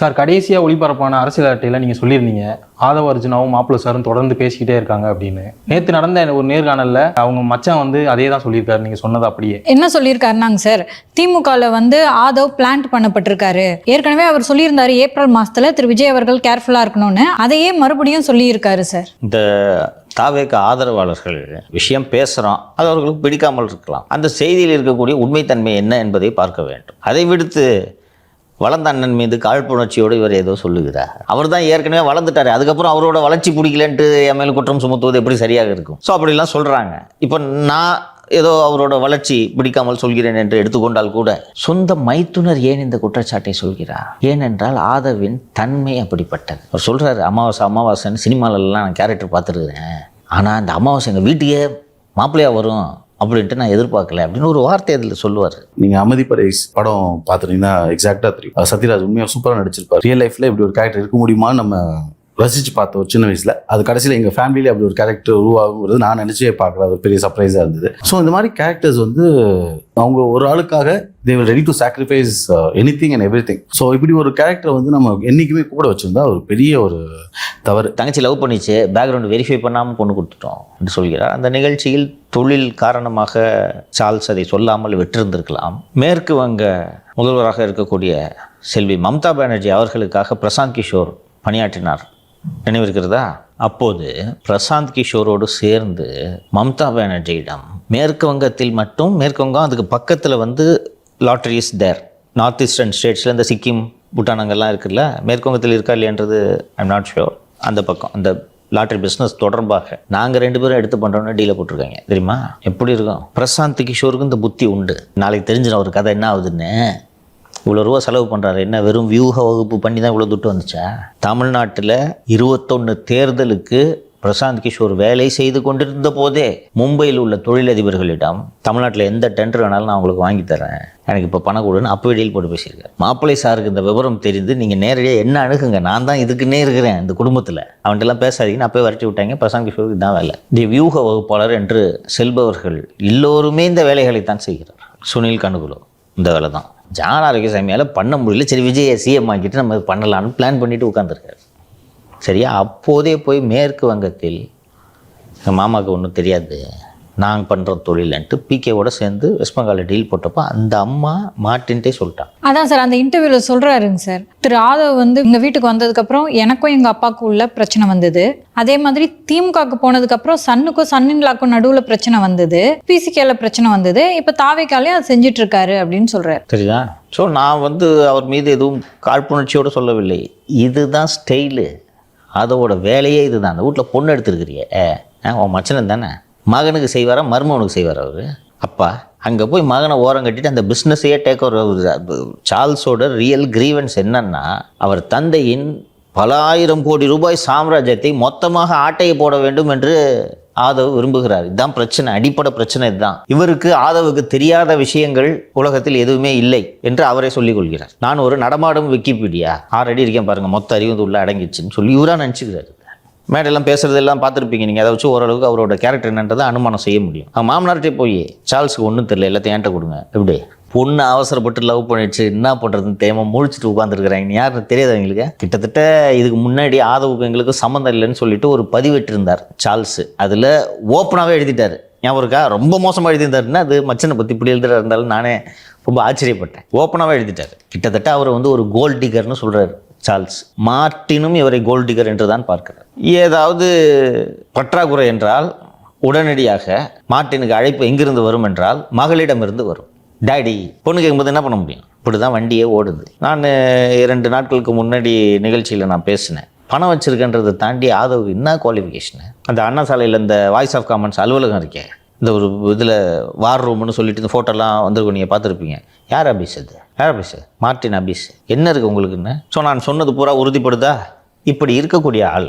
Sir கடைசியாக ஒளிபரப்பான அரசியல் அட்டையில் நீங்கள் சொல்லியிருந்தீங்க ஆதவ அர்ஜுனாவும் மாப்பிள்ள சாரும் தொடர்ந்து பேசிக்கிட்டே இருக்காங்க அப்படின்னு. நேற்று நடந்த ஒரு நேர்காணலில் அவங்க மச்சான் வந்து அதே தான் சொல்லியிருக்காரு நீங்கள் சொன்னது அப்படியே. என்ன சொல்லியிருக்காருனாங்க சார் திமுகவில் வந்து ஆதவ் பிளான்ட் பண்ணப்பட்டிருக்காரு. ஏற்கனவே அவர் சொல்லியிருந்தாரு ஏப்ரல் மாசத்துல திரு விஜய் அவர்கள் கேர்ஃபுல்லா இருக்கணும்னு. அதையே மறுபடியும் சொல்லியிருக்காரு சார். இந்த தாவேக்க ஆதரவாளர்கள் விஷயம் பேசுகிறோம் அது அவர்களுக்கு பிடிக்காமல் இருக்கலாம். அந்த செய்தியில் இருக்கக்கூடிய உண்மைத்தன்மை என்ன என்பதை பார்க்க வேண்டும். அதை விடுத்து வளர்ந்த அண்ணன் மீது காழ்ப்புணர்ச்சியோடு இவர் ஏதோ சொல்லுகிறார். அவர் தான் ஏற்கனவே வளர்ந்துட்டார். அதுக்கப்புறம் அவரோட வளர்ச்சி பிடிக்கலன்ட்டு என் மேல் குற்றம் சுமத்துவது எப்படி சரியாக இருக்கும்? ஸோ அப்படிலாம் சொல்கிறாங்க இப்போ நான் ஏதோ அவரோட வளர்ச்சி பிடிக்காமல் சொல்கிறேன் என்று எடுத்துக்கொண்டால் கூட சொந்த மைத்துனர் ஏன் இந்த குற்றச்சாட்டை சொல்கிறார்? ஏனென்றால் ஆதவின் தன்மை அப்படிப்பட்டது. அவர் சொல்கிறாரு அமாவாசை அமாவாசைன்னு சினிமாலெல்லாம் நான் கேரக்டர் பார்த்துருக்குறேன். ஆனால் அந்த அமாவாசை எங்கள் வீட்டுக்கே மாப்பிள்ளையாக வரும். அப்படின்ட்டு நான் எதிர்பார்க்கல அப்படின்னு ஒரு வார்த்தை அதில் சொல்லுவார். நீங்க பரைஸ் படம் பார்த்துட்டீங்கன்னா எக்ஸாக்டாக தெரியும். சத்யராஜ் உண்மையாக சூப்பராக நடிச்சிருப்பார். ரியல் லைஃப்ல இப்படி ஒரு கேரக்டர் இருக்க முடியுமான்னு நம்ம ரசிச்சு பார்த்தோம் சின்ன வயசில். அது கடைசியில் எங்கள் ஃபேமிலியில அப்படி ஒரு கேரக்டர் உருவாகுங்கிறது நான் நினச்சே பார்க்கல. அது ஒரு பெரிய சர்ப்ரைஸாக இருந்தது. ஸோ இந்த மாதிரி கேரக்டர்ஸ் வந்து அவங்க ஒரு ஆளுக்காக they ready to sacrifice anything and everything so இப்படி ஒரு கேரக்டர் வந்து நம்ம என்றைக்குமே கூட வச்சுருந்தா ஒரு பெரிய ஒரு தவறு. தங்கச்சி லவ் பண்ணிச்சு. பேக்ரவுண்ட் வெரிஃபை பண்ணாமல் பொண்ணு கொடுத்துட்டோம் என்று சொல்கிறார். அந்த நிகழ்ச்சியில் தொழில் காரணமாக சார்ல்ஸ் அதை சொல்லாமல் விட்டிருந்திருக்கலாம். மேற்கு வங்க முதல்வராக இருக்கக்கூடிய செல்வி மம்தா பானர்ஜி அவர்களுக்காக பிரசாந்த் கிஷோர் பணியாற்றினார். நினைவிருக்கிறதா? அப்போது பிரசாந்த் கிஷோரோடு சேர்ந்து மம்தா பானர்ஜியிடம் மேற்கு வங்கத்தில் மட்டும் மேற்கு வங்கம் அதுக்கு பக்கத்தில் வந்து lottery is there north eastern ஸ்டேட்ஸில் இந்த சிக்கிம் பூட்டான் அங்கெல்லாம் இருக்குல்ல மேற்கு வங்கத்தில் இருக்கா இல்லையன்றது ஐம் நாட் ஷியோர் அந்த பக்கம் அந்த லாட்ரி பிஸ்னஸ் தொடர்பாக நாங்கள் ரெண்டு பேரும் எடுத்து பண்ணுறோன்னு டீலை போட்டிருக்காங்க. தெரியுமா? எப்படி இருக்கும்? பிரசாந்த் கிஷோருக்கு இந்த புத்தி உண்டு. நாளைக்கு தெரிஞ்சிடும் ஒரு கதை என்ன ஆகுதுன்னு. இவ்வளோ ரூபா செலவு பண்ணுறாரு என்ன வெறும் வியூக வகுப்பு பண்ணி தான் இவ்வளோ துட்டு வந்துச்சா? தமிழ்நாட்டில் இருபத்தொன்று தேர்தலுக்கு பிரசாந்த் கிஷோர் வேலை செய்து கொண்டிருந்த போதே மும்பையில் உள்ள தொழிலதிபர்களிடம் தமிழ்நாட்டில் எந்த டெண்டர் வேணாலும் நான் உங்களுக்கு வாங்கி தரேன் எனக்கு இப்போ பணம் கொடுன்னு அப்போ இடையில் போட்டு பேசியிருக்கேன் மாப்பிள்ளை சாருக்கு இந்த விவரம் தெரிந்து நீங்கள் நேரடியாக என்ன அணுகுங்க? நான் தான் இதுக்குன்னே இருக்கிறேன் இந்த குடும்பத்தில். அவன்கிட்டலாம் பேசாதீங்கன்னு அப்போயே வரட்டி விட்டாங்க. பிரசாந்த் கிஷோருக்கு தான் வேலை. தி வியூக வகுப்பாளர் என்று செல்பவர்கள் எல்லோருமே இந்த வேலைகளை தான் செய்கிறார் சுனில் கனுகுலோ இந்த வேலை தான் ஜான் ஆரோக்கியசாமியால் பண்ண முடியல. சரி விஜயை சிஎம் ஆக்கிட்டு நம்ம பண்ணலாம்னு பிளான் பண்ணிட்டு உட்காந்துருக்காரு சரியா? அப்போதே போய் மேற்கு வங்கத்தில் எங்கள் மாமாவுக்கு ஒன்றும் தெரியாது. நாங்கள் பண்ணுற தொழிலன்ட்டு பிகேவோட சேர்ந்து வெஸ்ட் பெங்காலில் டீல் போட்டப்போ அந்த அம்மா மாட்டின்ட்டே சொல்லிட்டான் அதான் சார் அந்த இன்டர்வியூவில் சொல்றாருங்க சார். திரு ஆதவ் வந்து எங்க வீட்டுக்கு வந்ததுக்கப்புறம் எனக்கும் எங்க அப்பாவுக்கும் உள்ள பிரச்சனை வந்தது. அதே மாதிரி திமுகவுக்கு போனதுக்கப்புறம் சன்னுக்கும் சன்னின்லாக்கும் நடுவில் பிரச்சனை வந்தது. பிசிகேல பிரச்சனை வந்தது. இப்போ தாவைக்காலே அது செஞ்சுட்டு இருக்காரு அப்படின்னு சொல்றாரு. சரிதா ஸோ நான் வந்து அவர் மீது எதுவும் காழ்ப்புணர்ச்சியோடு சொல்லவில்லை. இதுதான் ஸ்டைலு அதோட வேலையே இதுதான். அந்த வீட்டில் பொண்ணு எடுத்துருக்கிறியே உன் மச்சனன் தானே? மகனுக்கு செய்வாரா? மருமகனுக்கு செய்வார் அவர்? அப்பா அங்கே போய் மகனை ஓரம் கட்டிட்டு அந்த பிஸ்னஸையே டேக் ஓவர் சார்ல்ஸோட ரியல் கிரீவன்ஸ் என்னன்னா அவர் தந்தையின் பல ஆயிரம் கோடி ரூபாய் சாம்ராஜ்யத்தை மொத்தமாக ஆட்டையை போட வேண்டும் என்று ஆதவ் விரும்புகிறார். இதுதான் பிரச்சனை அடிப்படை பிரச்சனை இதுதான். இவருக்கு ஆதவுக்கு தெரியாத விஷயங்கள் உலகத்தில் எதுவுமே இல்லை என்று அவரே சொல்லிக் கொள்கிறார். நான் ஒரு நடமாடும் விக்கிபீடியா ஆறடி இருக்கேன் பாருங்க மொத்த அறிவு உள்ள அடங்கிடுச்சுன்னு சொல்லி இவராக நினச்சிக்கிறாரு. மேடெல்லாம் பேசுறதெல்லாம் பார்த்துருப்பீங்க. நீங்கள் அதை வச்சு ஓரளவுக்கு அவரோட கேரக்டர் என்னன்றதை அனுமானம் செய்ய முடியும். அவன் மாமனார்கிட்டே போய் சார்ல்ஸுக்கு ஒன்றும் தெரியல எல்லாத்தையும் என்கிட்ட கொடுங்க. எப்படி? பொண்ணு அவசரப்பட்டு லவ் பண்ணிடுச்சு என்ன பண்ணுறதுன்னு தேவை முழிச்சிட்டு உட்காந்துருக்குறாங்க யாருன்னு தெரியாது எங்களுக்கு? கிட்டத்தட்ட இதுக்கு முன்னாடி ஆதவுக்கு எங்களுக்கு சம்மந்தம் இல்லைன்னு சொல்லிட்டு ஒரு பதிவிட்டிருந்தார் சார்ல்ஸ். அதில் ஓப்பனாகவே எழுதிட்டார். ஞாபகம் இருக்கா? ரொம்ப மோசமாக எழுதியிருந்தாருன்னா அது? மச்சனை பற்றி இப்படி எழுதுறா இருந்தாலும் நானே ரொம்ப ஆச்சரியப்பட்டேன். ஓப்பனாகவே எழுதிட்டார். கிட்டத்தட்ட அவர் வந்து ஒரு கோல்ட் டிகர்னு சொல்கிறாரு சார்ல்ஸ் மார்ட்டினும் இவரை கோல்டிகர் என்று தான் பார்க்கிறார். ஏதாவது பற்றாக்குறை என்றால் உடனடியாக மார்ட்டினுக்கு அழைப்பு எங்கிருந்து வரும் என்றால் மகளிடமிருந்து வரும். டாடி பொண்ணு கேட்கும்போது என்ன பண்ண முடியும்? இப்படி தான் வண்டியே ஓடுது. நான் இரண்டு நாட்களுக்கு முன்னாடி நிகழ்ச்சியில் நான் பேசினேன். பணம் வச்சிருக்கன்றதை தாண்டி ஆதவ் என்ன குவாலிஃபிகேஷனு அந்த அண்ணா சாலையில் இந்த வாய்ஸ் ஆஃப் காமன்ஸ் அலுவலகம் இருக்கேன் இந்த ஒரு இதில் வார் ரூம்னு சொல்லிட்டு இந்த ஃபோட்டோலாம் வந்திருக்கும் நீங்கள் பார்த்துருப்பீங்க. யார் அபீஸ் யார் அபீஸ் மார்ட்டின் அபீஸ் என்ன இருக்குது உங்களுக்குன்னு? ஸோ நான் சொன்னது பூரா உறுதிப்படுதா? இப்படி இருக்கக்கூடிய ஆள்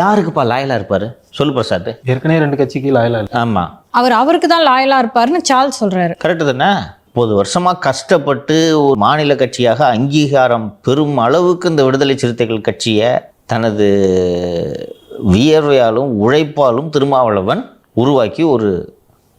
யாருக்குப்பா லாயலாக இருப்பார்? சொல்லு பிரசாத். ஏற்கனவே ரெண்டு கட்சிக்கு லாயலா இல்லை. ஆமாம் அவர் அவருக்கு தான் லாயலா இருப்பாருன்னு சார்ல்ஸ் சொல்றாரு. கரெக்டு தானே? முப்பது வருஷமாக கஷ்டப்பட்டு ஒரு மாநில கட்சியாக அங்கீகாரம் பெரும் அளவுக்கு இந்த விடுதலை சிறுத்தைகள் கட்சியை தனது வியர்வையாலும் உழைப்பாலும் திருமாவளவன் உருவாக்கி ஒரு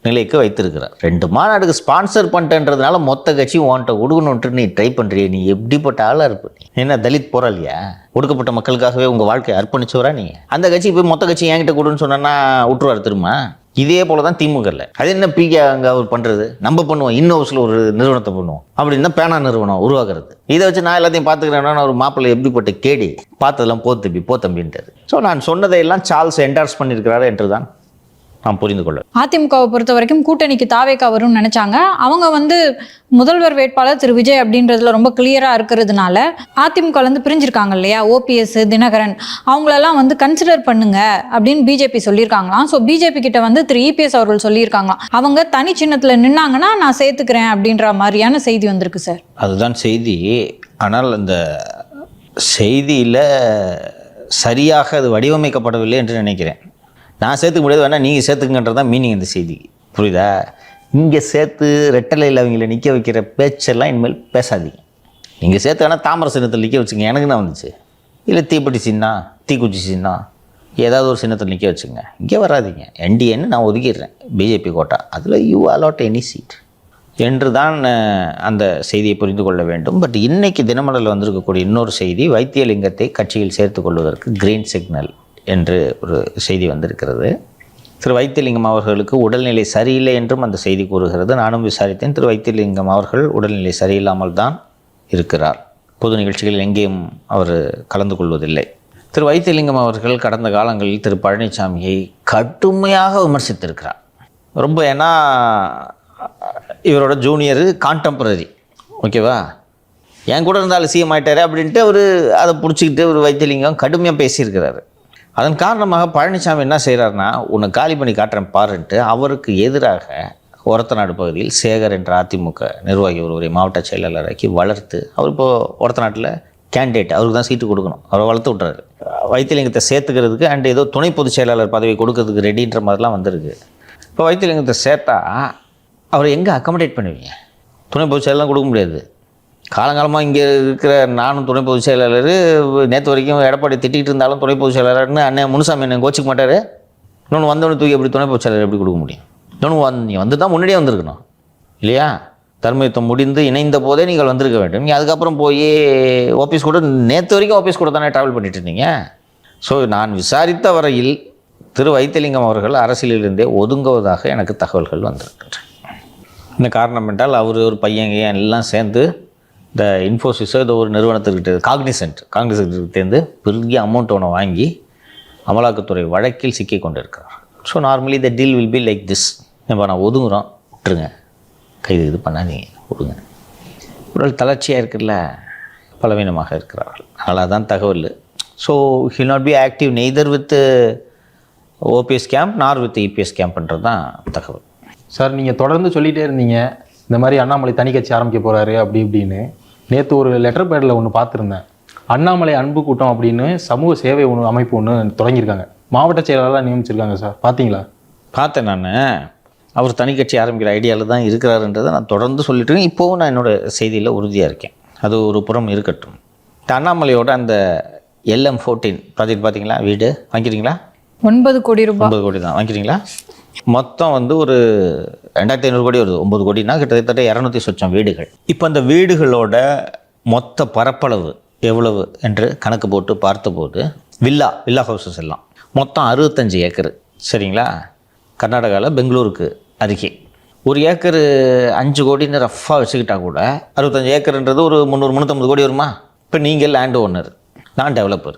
நிலைக்கு வைத்திருக்கிறார். ரெண்டு மாநாடுக்கு ஸ்பான்சர் பண்ணிட்டேன்றதுனால மொத்த கட்சியும் உன்கிட்ட கொடுக்கணுன்ட்டு நீ ட்ரை பண்ணுறிய நீ எப்படிப்பட்ட ஆளாக இருப்ப? நீ என்ன தலித் போராளியா? ஒடுக்கப்பட்ட மக்களுக்காகவே உங்கள் வாழ்க்கையை அர்ப்பணிச்சவரா நீ? அந்த கட்சி போய் மொத்த கட்சி என்கிட்ட கொடுன்னு சொன்னா விட்டுருவார் திரும்ப இதே போல தான் திமுகல அது என்ன பிகே அங்கே அவர் பண்ணுறது நம்ம பண்ணுவோம். இன்னோஸில் ஒரு நிறுவனத்தை பண்ணுவோம். அப்படின்னா பேனா நிறுவனம் உருவாக்குறது. இதை வச்சு நான் எல்லாத்தையும் பார்த்துக்கிறேன்னா ஒரு மாப்பிள்ளை எப்படிப்பட்ட கேடி? பார்த்ததெல்லாம் போ தம்பி போ தம்பின்றாரு ஸோ நான் சொன்னதையெல்லாம் சார்ல்ஸ் என்டார்ஸ் பண்ணியிருக்கிறாரு என்று தான் நாம் புரிந்து கொள்ள அதிமுகவை பொறுத்த வரைக்கும் கூட்டணிக்கு தாவேக்கா வரும்னு நினைச்சாங்க. அவங்க வந்து முதல்வர் வேட்பாளர் திரு விஜய் அப்படின்றதுல ரொம்ப கிளியரா இருக்கிறதுனால அதிமுக இருந்து பிரிஞ்சிருக்காங்க இல்லையா? ஓபிஎஸ் தினகரன் அவங்களெல்லாம் வந்து கன்சிடர் பண்ணுங்க அப்படின்னு பிஜேபி சொல்லியிருக்காங்களாம். ஸோ பிஜேபி கிட்ட வந்து திரு இபிஎஸ் அவர்கள் சொல்லியிருக்காங்களாம். அவங்க தனி சின்னத்துல நின்னாங்கன்னா நான் சேர்த்துக்கிறேன் அப்படின்ற மாதிரியான செய்தி வந்திருக்கு சார். அதுதான் செய்தி. ஆனால் அந்த செய்தியில் சரியாக அது வடிவமைக்கப்படவில்லை என்று நினைக்கிறேன். நான் சேர்த்துக்க முடியாது வேணால் நீங்கள் சேர்த்துக்குங்கன்றது தான் மீனிங் இந்த செய்தி. புரியுதா? இங்கே சேர்த்து ரெட்டலையில் அவங்கள நிற்க வைக்கிற பேச்செல்லாம் இனிமேல் பேசாதீங்க. நீங்கள் சேர்த்து வேணால் தாமர சின்னத்தில் நிற்க வச்சுங்க எனக்கு தான் வந்துச்சு? இல்லை தீப்பெட்டி சின்னம் தீக்குச்சி சின்னம் ஏதாவது ஒரு சின்னத்தில் நிற்க வச்சுங்க. இங்கே வராதீங்க. என்டிஏன்னு நான் ஒதுக்கிடுறேன். BJP quota. அதில் யூ அலாட் எனி சீட் என்று தான் அந்த செய்தியை புரிந்து கொள்ள வேண்டும். பட் இன்றைக்கு தினமலரில் வந்திருக்கக்கூடிய இன்னொரு செய்தி வைத்தியலிங்கத்தை கட்சியில் சேர்த்து கொள்வதற்கு கிரீன் சிக்னல் என்று ஒரு செய்தி வந்திருக்கிறது. திரு வைத்தியலிங்கம் அவர்களுக்கு உடல்நிலை சரியில்லை என்றும் அந்த செய்தி கூறுகிறது. நானும் விசாரித்தேன். திரு வைத்தியலிங்கம் அவர்கள் உடல்நிலை சரியில்லாமல் தான் இருக்கிறார். பொது நிகழ்ச்சிகளில் எங்கேயும் அவர் கலந்து கொள்வதில்லை. திரு வைத்தியலிங்கம் அவர்கள் கடந்த காலங்களில் திரு பழனிசாமியை கடுமையாக விமர்சித்திருக்கிறார். ரொம்ப ஏன்னா இவரோட ஜூனியரு கான்டெம்பரரி. ஓகேவா? என் கூட இருந்தாலும் சிஎம் அப்படின்ட்டு அவர் அதை பிடிச்சிக்கிட்டு ஒரு வைத்தியலிங்கம் கடுமையாக பேசியிருக்கிறாரு. அதன் காரணமாக பழனிசாமி என்ன செய்கிறாருன்னா உன்னை காலி பண்ணி காட்டுறேன் பாருன்ட்டு அவருக்கு எதிராக ஒரத்தநாடு பகுதியில் சேகர் என்ற அதிமுக நிர்வாகி ஒருவரை மாவட்ட செயலாளராக்கி வளர்த்து அவர் இப்போது ஒரத்தநாட்டில் கேண்டிடேட் அவருக்கு தான் சீட்டு கொடுக்கணும். அவரை வளர்த்து விட்றாரு வைத்தியலிங்கத்தை சேர்த்துக்கிறதுக்கு அண்ட் ஏதோ துணை பொதுச் செயலாளர் பதவி கொடுக்கறதுக்கு ரெடின்ற மாதிரிலாம் வந்திருக்கு. இப்போ வைத்தியலிங்கத்தை சேர்த்தா அவரை எங்கே அக்கமடேட் பண்ணுவீங்க? துணை பொதுச் செயலாம் கொடுக்க முடியாது. காலங்காலமாக இங்கே இருக்கிற நானும் துணை பொதுச் செயலாளர் நேற்று வரைக்கும் எடப்பாடி திட்டிகிட்டு இருந்தாலும் துணை பொதுச் செயலாளர்னு அண்ணன் முனுசாமி என்ன கோச்சிக்க மாட்டார். இன்னொன்று வந்தவனு தூக்கி எப்படி துணை பொதுச் செயலாளர் எப்படி கொடுக்க முடியும்? இன்னொன்று வந்து நீ வந்து தான் முன்னாடியே வந்திருக்கணும். இல்லையா? தர்மயுத்தம் முடிந்து இணைந்த போதே நீங்கள் வந்திருக்க வேண்டும். நீ அதுக்கப்புறம் போய் ஆஃபீஸ் கூட நேற்று வரைக்கும் ஆஃபீஸ் கூட தானே ட்ராவல் பண்ணிட்டு இருந்தீங்க? ஸோ நான் விசாரித்த வரையில் திரு வைத்தியலிங்கம் அவர்கள் அரசியலிலிருந்தே ஒதுங்குவதாக எனக்கு தகவல்கள் வந்திருக்கின்றன. இந்த காரணம் என்றால் அவர் ஒரு பையன் எல்லாம் சேர்ந்து இந்த இன்ஃபோசிஸோ ஏதோ ஒரு நிறுவனத்துக்கிட்ட காக்னிசென்ட் காக்னிசென்ட்கிட்டேருந்து பெரிய அமௌண்ட் ஒன்று வாங்கி அமலாக்கத்துறை வழக்கில் சிக்கி கொண்டிருக்கிறார். So normally the deal will be like this நம்ம நான் ஒதுங்குறோம் விட்டுருங்க. கைது இது பண்ணாதீங்க விடுங்க உடல் தளர்ச்சியாக இருக்குல்ல பலவீனமாக இருக்கிறார்கள். அதனால் uh, தான் தகவல். So he'll not be active neither with OPS camp nor with EPS கேம்ப்ன்றது தான் தகவல். சார் நீங்கள் தொடர்ந்து சொல்லிகிட்டே இருந்தீங்க இந்த மாதிரி அண்ணாமலை தனி கட்சி ஆரம்பிக்க போகிறாரு அப்படி இப்படின்னு. நேற்று ஒரு லெட்டர் பேடில் ஒன்று பார்த்துருந்தேன். அண்ணாமலை அன்பு கூட்டம் அப்படின்னு சமூக சேவை ஒன்று அமைப்பு ஒன்று தொடங்கியிருக்காங்க. மாவட்ட செயலாளராக நியமிச்சிருக்காங்க சார். பார்த்தீங்களா பார்த்தேன் நான். அவர் தனி கட்சி ஆரம்பிக்கிற ஐடியாவில் தான் இருக்கிறாருன்றதை நான் தொடர்ந்து சொல்லிட்டு இருக்கேன். இப்போவும் நான் என்னோட செய்தியில் உறுதியாக இருக்கேன். அது ஒரு புறம் இருக்கட்டும். அண்ணாமலையோட அந்த எல்எம் ஃபோர்டீன் ப்ராஜெக்ட் பார்த்தீங்களா வீடு வாங்கிக்கிறீங்களா ஒன்பது கோடி ரூபாய். ஒன்பது கோடி தான். வாங்கிக்கிறீங்களா மொத்தம் வந்து ஒரு ரெண்டாயிரத்தி ஐநூறு கோடி வருது. ஒம்பது கோடினா கிட்டத்தட்ட இரநூத்தி சொச்சம் வீடுகள். இப்போ அந்த வீடுகளோட மொத்த பரப்பளவு எவ்வளவு என்று கணக்கு போட்டு பார்த்தபோது வில்லா வில்லா ஹவுசஸ் எல்லாம். மொத்தம் அறுபத்தஞ்சு ஏக்கர். சரிங்களா? கர்நாடகாவில் பெங்களூருக்கு அருகே. ஒரு ஏக்கர் அஞ்சு கோடின்னு ரஃப்பாக வச்சுக்கிட்டா கூட அறுபத்தஞ்சு ஏக்கர்ன்றது ஒரு முந்நூறு முந்நூற்றம்பது கோடி வருமா? இப்போ நீங்கள் லேண்ட் ஓனர் நான் டெவலப்பர்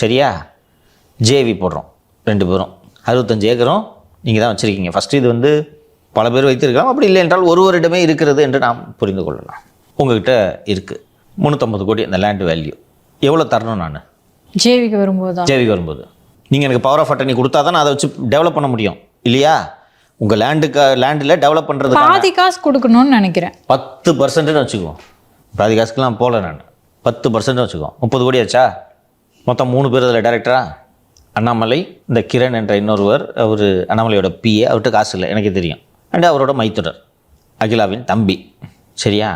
சரியா? ஜேவி போடுறோம். ரெண்டு பேரும். அறுபத்தஞ்சு ஏக்கரும் நீங்கள் தான் வச்சுருக்கீங்க. ஃபஸ்ட்டு இது வந்து பல பேர் வைத்திருக்கலாம். அப்படி இல்லை என்றால் ஒருவரிடமே இருக்கிறது என்று நாம் புரிந்து கொள்ளலாம். உங்ககிட்ட இருக்குது முந்நூற்றம்பது கோடி அந்த லேண்ட் வேல்யூ எவ்வளோ தரணும் நான்? ஜேவிக்கு வரும்போது? ஜேவிக்கு வரும்போது. நீங்கள் எனக்கு பவர் ஆஃப் அட்டர்னி கொடுத்தா தான் அதை வச்சு டெவலப் பண்ண முடியும். இல்லையா? உங்கள் லேண்டுக்கு லேண்டில் டெவலப் பண்ணுறதுக்கு பாதி காசு கொடுக்கணும்னு நினைக்கிறேன். பத்து பர்சன்ட்னு வச்சுக்குவோம் பாதி காசுக்கெல்லாம் போகல நான். பத்து பர்சன்ட் வச்சுக்குவோம் முப்பது கோடி ஆச்சா? மொத்தம் மூணு பேர் அதில் டேரக்டரா அண்ணாமலை இந்த கிரண் என்ற இன்னொருவர் அவர் அண்ணாமலையோட பிஏ அவர்கிட்ட காசு இல்லை. எனக்கு தெரியும். அண்ட் அவரோட மைத்துனர் அகிலாவின் தம்பி. சரியா?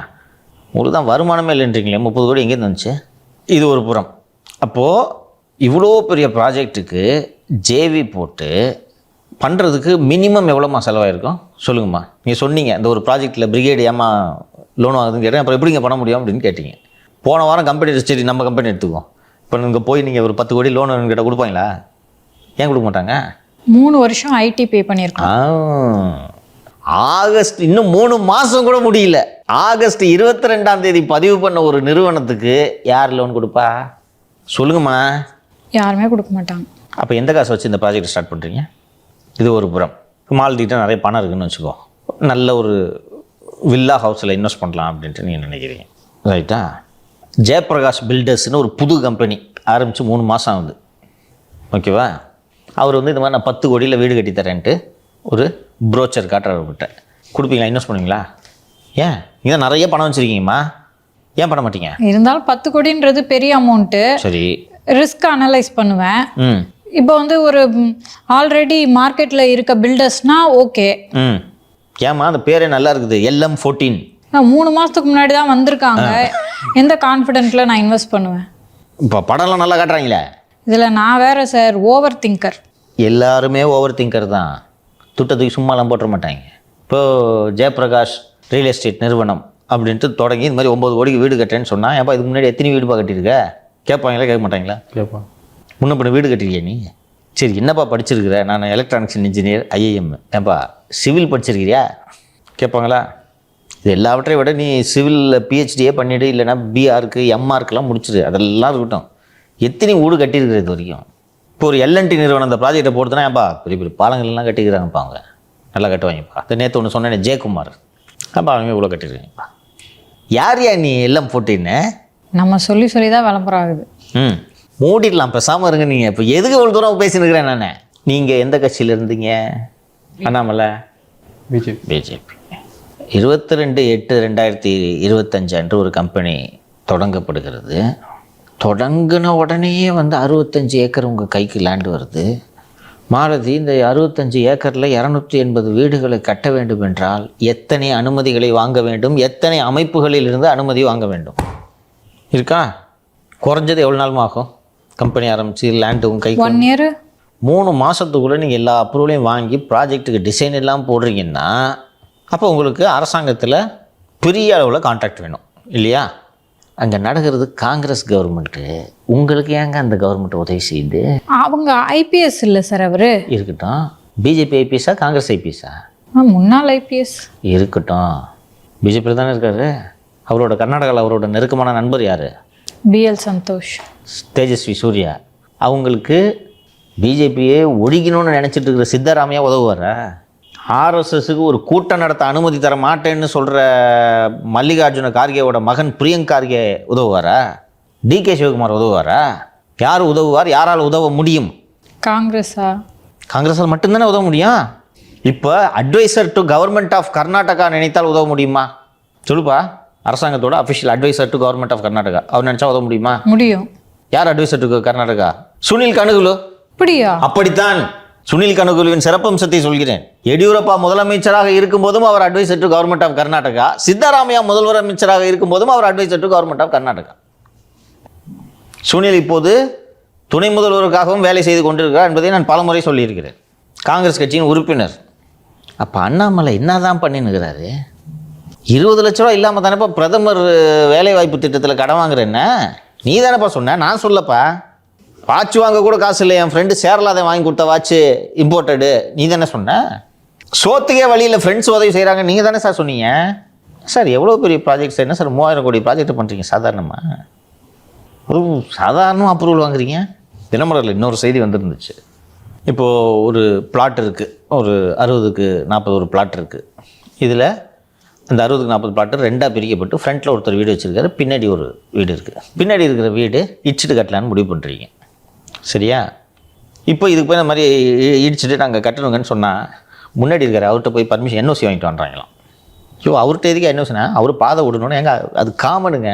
உங்களுக்கு தான் வருமானமே இல்லைன்றீங்களே முப்பது கோடி எங்கேருந்து வந்துச்சு? இது ஒரு புறம். அப்போது இவ்வளோ பெரிய ப்ராஜெக்ட்டுக்கு ஜேவி போட்டு பண்ணுறதுக்கு மினிமம் எவ்வளோமா செலவாயிருக்கும்? சொல்லுங்கம்மா. நீங்கள் சொன்னீங்க இந்த ஒரு ப்ராஜெக்ட்டில் பிரிகேடு ஏமா லோன் வாங்குதுன்னு கேட்டேன். அப்புறம் எப்படிங்க பண்ண முடியும் அப்படின்னு கேட்டீங்க. போன வாரம் கம்பெனி சரி நம்ம கம்பெனி எடுத்துக்குவோம். இப்போ நீங்கள் போய் நீங்கள் ஒரு பத்து கோடி லோன் கேட்டால் கொடுப்பாங்களா? ஏன் கொடுக்க மாட்டாங்க? மூணு வருஷம் ஐடி பே பண்ணியிருக்கோம். ஆகஸ்ட் இன்னும் மூணு மாதம் கூட முடியல. ஆகஸ்ட் இருபத்தி ரெண்டாம் தேதி பதிவு பண்ண ஒரு நிறுவனத்துக்கு யார் லோன் கொடுப்பா? சொல்லுங்கம்மா. யாருமே கொடுக்க மாட்டாங்க. அப்போ எந்த காசை வச்சு இந்த ப்ராஜெக்ட் ஸ்டார்ட் பண்ணுறீங்க இது ஒரு புறம். மாலத்திட்ட நிறைய பணம் இருக்குன்னு வச்சுக்கோ. நல்ல ஒரு வில்லா ஹவுஸில் இன்வெஸ்ட் பண்ணலாம் அப்படின்ட்டு நீங்கள் நினைக்கிறீங்க. ரைட்டா ஜெயபிரகாஷ் பில்டர்ஸ்னு ஒரு புது கம்பெனி ஆரம்பித்து மூணு மாதம் ஆகுது. ஓகேவா அவர் வந்து இந்த மாதிரி நான் பத்து கோடியில் வீடு கட்டி தரேன்ட்டு ஒரு புரோச்சர் காட்டுறாரு கொடுப்பீங்களா? இன்வெஸ்ட் பண்ணுவீங்களா? ஏன்? நீங்கள் நிறைய பணம் வச்சுருக்கீங்கம்மா. ஏன் பண்ண மாட்டீங்க? இருந்தாலும் பத்து கோடின்றது பெரிய அமௌண்ட்டு சரி. ரிஸ்க் அனலைஸ் பண்ணுவேன். ம். இப்போ வந்து ஒரு ஆல்ரெடி மார்க்கெட்ல இருக்க பில்டர்ஸ்னா ஓகே ம். ஏம்மா அந்த பேரே நல்லா இருக்குது. எல்எம் ஃபோர்டீன் மூணு மாசத்துக்கு முன்னாடி தான் வந்திருக்காங்க. எந்த கான்ஃபிடென்ட்ல நான் இன்வெஸ்ட் பண்ணுவேன்? இப்போ படம்லாம் நல்லா காட்டுறாங்களே. இதுல நான் வேற சார் ஓவர் திங்கர் எல்லாருமே ஓவர் திங்கர் தான். துட்டத்துக்கு சும்மாலாம் போட்டுற மாட்டாங்க. இப்போது ஜெயபிரகாஷ் ரியல் எஸ்டேட் நிறுவனம் அப்படின்ட்டு தொடங்கி இந்த மாதிரி ஒம்பது கோடிக்கு வீடு கட்டுறேன்னு சொன்னால் ஏப்பா இதுக்கு முன்னாடி எத்தனை வீடுப்பா கட்டியிருக்க? கேட்பாங்களா கேட்க மாட்டாங்களா? கேட்பான் முன்ன பின்ன வீடு கட்டிருக்கியா நீ? சரி என்னப்பா படிச்சிருக்கிற? நான் எலக்ட்ரானிக்ஸ் இன்ஜினியர் ஐஏஎம் ஏப்பா சிவில் படிச்சிருக்கிறியா? கேட்பாங்களா? இது எல்லாவற்றையும் விட நீ சிவிலில் பிஹெச்டியே பண்ணிவிடு இல்லைன்னா பிஆருக்கு எம்ஆர்க்கெலாம் முடிச்சிடு. அதெல்லாம் இருக்கட்டும். எத்தனை வீடு கட்டியிருக்கிற இது வரைக்கும்? இப்போ ஒரு எல்என்டி நிறுவனம் அந்த ப்ராஜெக்டை போடுதுன்னா ஏப்பா பெரிய பெரிய பாலங்கள்லாம் கட்டிக்கிறாங்கப்பா அவங்க. நல்லா கட்டுவாங்கப்பா. இந்த நேற்று ஒன்று சொன்னேன் ஜெயக்குமார். அப்பா அவங்க இவ்வளோ கட்டிருக்கீங்கப்பா? யார் யா நீ எல்லாம் போட்டின்னு? நம்ம சொல்லி சொல்லி தான் விளம்பரம் ஆகுது. ம். மூடிடலாம் பேசாமல் இருங்க நீங்கள் இப்போ எதுக்கு இவ்வளோ தூரம் பேசினுக்கிறேன் நான்? நீங்கள் எந்த கட்சியில் இருந்தீங்க? அண்ணாமலை? BJP BJP. இருபத்தி ரெண்டு எட்டு ரெண்டாயிரத்தி இருபத்தஞ்சு அன்று ஒரு கம்பெனி தொடங்கப்படுகிறது. தொடங்கின உடனேயே வந்து அறுபத்தஞ்சு ஏக்கர் உங்கள் கைக்கு லேண்ட் வருது. மாலதி இந்த அறுபத்தஞ்சு ஏக்கரில் இரநூத்தி எண்பது வீடுகளை கட்ட வேண்டும் என்றால் எத்தனை அனுமதிகளை வாங்க வேண்டும்? எத்தனை அமைப்புகளில் இருந்து அனுமதி வாங்க வேண்டும்? இருக்கா? குறைஞ்சது எவ்வளோ நாள் ஆகும்? கம்பெனி ஆரம்பித்து லேண்டு உங்கள் கைக்கு ஒன் இயர் மூணு மாதத்துக்குள்ளே நீங்கள் எல்லா அப்ரூவலையும் வாங்கி ப்ராஜெக்ட்டுக்கு டிசைன் எல்லாம் போடுறீங்கன்னா அப்போ உங்களுக்கு அரசாங்கத்தில் பெரிய அளவில் கான்ட்ராக்ட் வேணும் இல்லையா? அங்கே நடக்கிறது காங்கிரஸ் கவர்மெண்ட்டு உங்களுக்கு ஏங்க அந்த கவர்மெண்ட் உதவி செய்யுது? அவங்க ஐபிஎஸ் இல்லை சார் அவரு. இருக்கட்டும். பிஜேபி ஐபிஎஸ்ஸா காங்கிரஸ் ஐபிஎஸ்ஸா முன்னாள் ஐபிஎஸ் இருக்கட்டும். பிஜேபியில் தானே இருக்காரு? அவரோட கர்நாடகாவில் அவரோட நெருக்கமான நண்பர் யார்? பிஎல் சந்தோஷ். தேஜஸ்வி சூர்யா. அவங்களுக்கு பிஜேபியே ஒழிக்கணும்னு நினச்சிட்டு இருக்கிற சித்தராமையா உதவுவாரா? ஆர்எஸ்எஸ்க்கு ஒரு கூட்டம் நடத்த அனுமதி தர மாட்டேன்னு சொல்கிற மல்லிகார்ஜுன கார்கேவோட மகன் பிரியங்க் கார்கே உதவுவாரா டிகே சிவகுமார் உதவுவாரா? யார் உதவுவார்? யாரால் உதவ முடியும்? காங்கிரஸா? காங்கிரஸால் மட்டும்தானே உதவ முடியும்? இப்போ adviser to government of Karnataka நினைத்தால் உதவ முடியுமா? சொல்லுப்பா. அரசாங்கத்தோட official adviser to government of Karnataka. அவர் நினச்சா உதவ முடியுமா? முடியும். யார் அட்வைசர் டு கர்நாடகா? சுனில் கனுகுலு. அப்படியா? அப்படித்தான். சுனில் கனகுலுவின் சிறப்பம்சத்தை சொல்கிறேன். எடியூரப்பா முதலமைச்சராக இருக்கும்போதும் அவர் adviser to government of Karnataka Siddaramaiah முதல்வர் அமைச்சராக இருக்கும்போதும் அவர் adviser to government of Karnataka Sunil இப்போது துணை முதல்வருக்காகவும் வேலை செய்து கொண்டிருக்கிறார் என்பதை நான் பலமுறை சொல்லியிருக்கிறேன். காங்கிரஸ் கட்சியின் உறுப்பினர். அப்போ அண்ணாமலை என்னதான் பண்ணினுக்கிறாரு இருபது லட்ச ரூபா இல்லாமல் தானேப்பா பிரதமர் வேலைவாய்ப்பு திட்டத்தில் கடன் வாங்குறேன்னா? நீ தானேப்பா சொன்ன? நான் சொல்லப்பா. வாட்ச் வாங்க கூட காசு இல்லை என் ஃப்ரெண்டு சேரலாத வாங்கி கொடுத்த வாட்ச் இம்போர்ட்டடு நீ தானே சொன்ன? சோத்துக்கே வழியில் ஃப்ரெண்ட்ஸ் உதவி செய்கிறாங்க நீங்கள் தானே சார் சொன்னீங்க? சார் எவ்வளோ பெரிய ப்ராஜெக்ட் என்ன சார் மூவாயிரம் கோடி ப்ராஜெக்ட் பண்ணுறீங்க சாதாரணமாக ஒரு சாதாரணமாக அப்ரூவல் வாங்குறீங்க? தினமலரில் இன்னொரு செய்தி வந்துருந்துச்சு. இப்போது ஒரு பிளாட் இருக்குது ஒரு அறுபதுக்கு நாற்பது ஒரு பிளாட் இருக்குது இதில் அந்த அறுபதுக்கு நாற்பது பிளாட்டு ரெண்டாக பிரிக்கப்பட்டு ஃப்ரண்ட்டில் ஒருத்தர் வீடு வச்சுருக்காரு. பின்னாடி ஒரு வீடு இருக்குது பின்னாடி இருக்கிற வீடு இடிச்சிட்டு கட்டலான்னு முடிவு பண்ணுறீங்க சரியா? இப்போ இதுக்கு போய் இந்த மாதிரி இடிச்சுட்டு நாங்கள் கட்டணுங்கன்னு சொன்னால் முன்னாடி இருக்கிற அவர்கிட்ட போய் பர்மிஷன் என்ஓசி வாங்கிட்டு வந்துறாங்களாம் ஐயோ அவர்கிட்ட எதுக்கு என்ஓசினா அவர் பாதை விடணும்னு எங்கள் அது காமனுங்க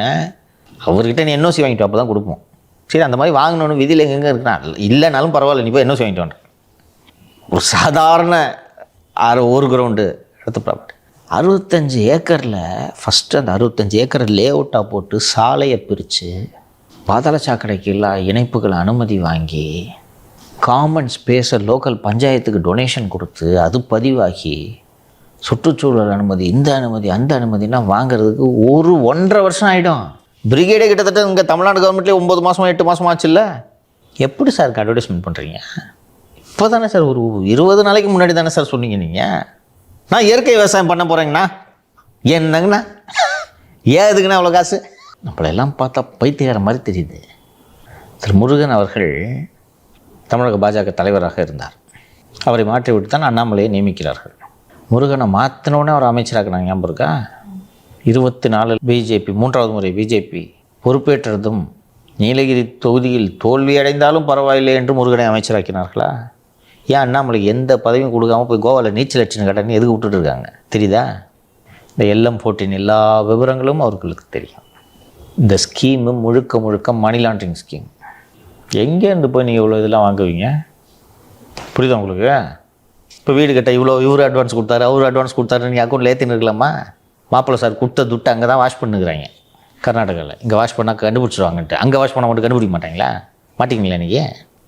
அவர்கிட்ட நீ என்ஓசி வாங்கிட்டு அப்போ தான் கொடுப்போம். சரி அந்த மாதிரி வாங்கணும்னு விதியில் எங்கெங்கே இருக்குன்னா இல்லைனாலும் பரவாயில்ல நீ போய் என்ஓசி வாங்கிட்டு வாங்க ஒரு சாதாரண ஆறு ஒரு கிரவுண்டு எடுத்து ப்ராப்பர்ட்டி அறுபத்தஞ்சு ஏக்கரில் ஃபஸ்ட்டு அந்த அறுபத்தஞ்சு ஏக்கரை லே அவுட்டாக போட்டு சாலையை பிரித்து பாதாள சாக்கடைக்கு எல்லா இணைப்புகள் அனுமதி வாங்கி காமன் ஸ்பேஸை லோக்கல் பஞ்சாயத்துக்கு டொனேஷன் கொடுத்து அது பதிவாகி சுற்றுச்சூழல் அனுமதி இந்த அனுமதி அந்த அனுமதினா வாங்குறதுக்கு ஒரு ஒன்றரை வருஷம் ஆகிடும் பிரிகேடே கிட்டத்தட்ட இங்கே தமிழ்நாடு கவர்மெண்ட்லேயே ஒம்பது மாதம் எட்டு மாதம் ஆச்சுல்ல? எப்படி சார் அட்வர்டைஸ்மெண்ட் பண்ணுறீங்க இப்போ தானே சார் ஒரு இருபது நாளைக்கு முன்னாடி தானே சார் சொன்னீங்க நீங்கள் நான் இயற்கை விவசாயம் பண்ண போகிறேங்கண்ணா என்னங்கண்ணா? ஏன் அவ்வளோ காசு? நம்மளெல்லாம் பார்த்தா பைத்தியக்கார மாதிரி தெரியுது. திரு முருகன் அவர்கள் தமிழக பாஜக தலைவராக இருந்தார். அவரை மாற்றிவிட்டு தான் அண்ணாமலையை நியமிக்கிறார்கள். முருகனை மாற்றினோடனே அவர் அமைச்சராக்குனாங்க ஞாபகம் இருக்கா? இருபத்தி நாலு பிஜேபி மூன்றாவது முறை பிஜேபி பொறுப்பேற்றதும் நீலகிரி தொகுதியில் தோல்வி அடைந்தாலும் பரவாயில்லை என்று முருகனை அமைச்சராக்கினார்களா? ஏன் அண்ணாமலை எந்த பதவியும் கொடுக்காம போய் கோவாவில் நீச்சல் அடிச்சுன்னு கடன்னு எதுக்கு விட்டுட்டு இருக்காங்க? தெரியுதா? இந்த எல்எம் போட்டின் எல்லா விவரங்களும் அவர்களுக்கு தெரியும். இந்த ஸ்கீமு முழுக்க முழுக்க மணி லாண்ட்ரிங் ஸ்கீம் எங்கேருந்து போய் நீங்கள் இவ்வளோ இதெல்லாம் வாங்குவீங்க? புரியுதா உங்களுக்கு? இப்போ வீடு கட்ட இவ்வளோ இவர் அட்வான்ஸ் கொடுத்தாரு அவர் அட்வான்ஸ் கொடுத்தாரு நீங்கள் அக்கௌண்ட்டில் ஏற்றின்னு இருக்கலாமா? மாப்பிள்ளை சார் கொடுத்த துட்டு அங்கே தான் வாஷ் பண்ணுக்கிறாங்க கர்நாடகாவில் இங்கே வாஷ் பண்ணால் கண்டுபிடிச்சிருவாங்கன்ட்டு. அங்கே வாஷ் பண்ணால் மட்டும் கண்டுபிடிக்க மாட்டாங்களா? மாட்டிங்களா நீங்கள்